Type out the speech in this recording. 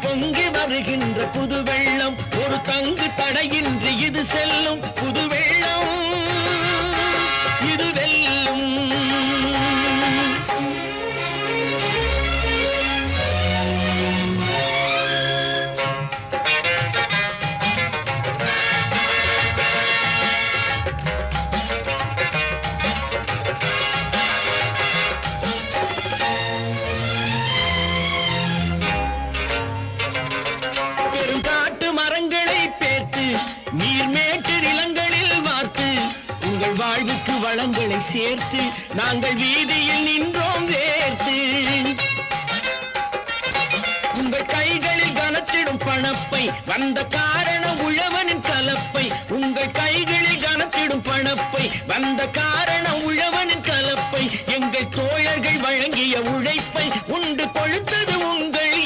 பொங்கி வருகின்ற புது வெள்ளம் ஒரு தங்கு தடையின்றி இது செல்லும். புது நீர்மேட்டு நிலங்களில் வார்த்து உங்கள் வாழ்வுக்கு வளங்களை சேர்த்து நாங்கள் வீதியில் நின்றோம் வேர்த்து. உங்கள் கைகளில் கனத்திடும் பணப்பை வந்த காரணம் உழவனின் கலப்பை. உங்கள் கைகளில் கனத்திடும் பணப்பை வந்த காரணம் உழவனின் கலப்பை. எங்கள் தோழர்கள் வழங்கிய உழைப்பை உண்டு